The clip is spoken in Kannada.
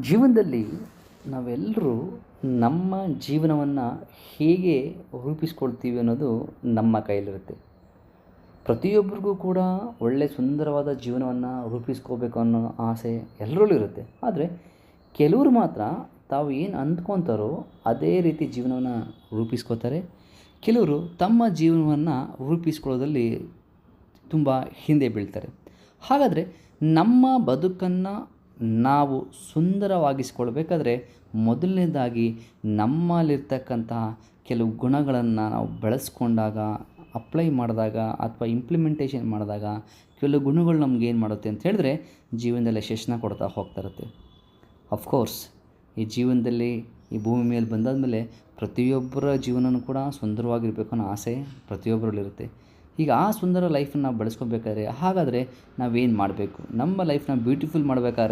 ಜೀವನದಲ್ಲಿ ನಾವೆಲ್ಲರೂ ನಮ್ಮ ಜೀವನವನ್ನು ಹೇಗೆ ರೂಪಿಸ್ಕೊಳ್ತೀವಿ ಅನ್ನೋದು ನಮ್ಮ ಕೈಯಲ್ಲಿರುತ್ತೆ. ಪ್ರತಿಯೊಬ್ಬರಿಗೂ ಕೂಡ ಒಳ್ಳೆಯ ಸುಂದರವಾದ ಜೀವನವನ್ನು ರೂಪಿಸ್ಕೋಬೇಕು ಅನ್ನೋ ಆಸೆ ಎಲ್ಲರಲ್ಲೂ ಇರುತ್ತೆ. ಆದರೆ ಕೆಲವರು ಮಾತ್ರ ತಾವು ಏನು ಅಂದ್ಕೊತಾರೋ ಅದೇ ರೀತಿ ಜೀವನವನ್ನು ರೂಪಿಸ್ಕೋತಾರೆ. ಕೆಲವರು ತಮ್ಮ ಜೀವನವನ್ನು ರೂಪಿಸ್ಕೊಳ್ಳೋದಲ್ಲಿ ತುಂಬ ಹಿಂದೆ ಬೀಳ್ತಾರೆ. ಹಾಗಾದರೆ ನಮ್ಮ ಬದುಕನ್ನು ನಾವು ಸುಂದರವಾಗಿಸ್ಕೊಳ್ಬೇಕಾದ್ರೆ ಮೊದಲನೇದಾಗಿ ನಮ್ಮಲ್ಲಿರ್ತಕ್ಕಂತಹ ಕೆಲವು ಗುಣಗಳನ್ನು ನಾವು ಬೆಳೆಸ್ಕೊಂಡಾಗ ಅಪ್ಲೈ ಮಾಡಿದಾಗ ಅಥವಾ ಇಂಪ್ಲಿಮೆಂಟೇಷನ್ ಮಾಡಿದಾಗ ಕೆಲವು ಗುಣಗಳು ನಮ್ಗೆ ಏನು ಮಾಡುತ್ತೆ ಅಂತ ಹೇಳಿದ್ರೆ ಜೀವನದಲ್ಲಿ ಯಶಸ್ಸನ್ನ ಕೊಡ್ತಾ ಹೋಗ್ತಾ ಇರುತ್ತೆ. ಅಫ್ಕೋರ್ಸ್ ಈ ಜೀವನದಲ್ಲಿ ಈ ಭೂಮಿ ಮೇಲೆ ಬಂದಾದ ಮೇಲೆ ಪ್ರತಿಯೊಬ್ಬರ ಜೀವನವೂ ಕೂಡ ಸುಂದರವಾಗಿರಬೇಕು ಅನ್ನೋ ಆಸೆ ಪ್ರತಿಯೊಬ್ಬರಲ್ಲಿರುತ್ತೆ. ಈಗ ಆ ಸುಂದರ ಲೈಫನ್ನು ನಾವು ಬೆಳೆಸ್ಕೋಬೇಕಾದ್ರೆ ಹಾಗಾದರೆ ನಾವೇನು ಮಾಡಬೇಕು? ನಮ್ಮ ಲೈಫ್ನ ಬ್ಯೂಟಿಫುಲ್ ಮಾಡಬೇಕಾದ್ರೆ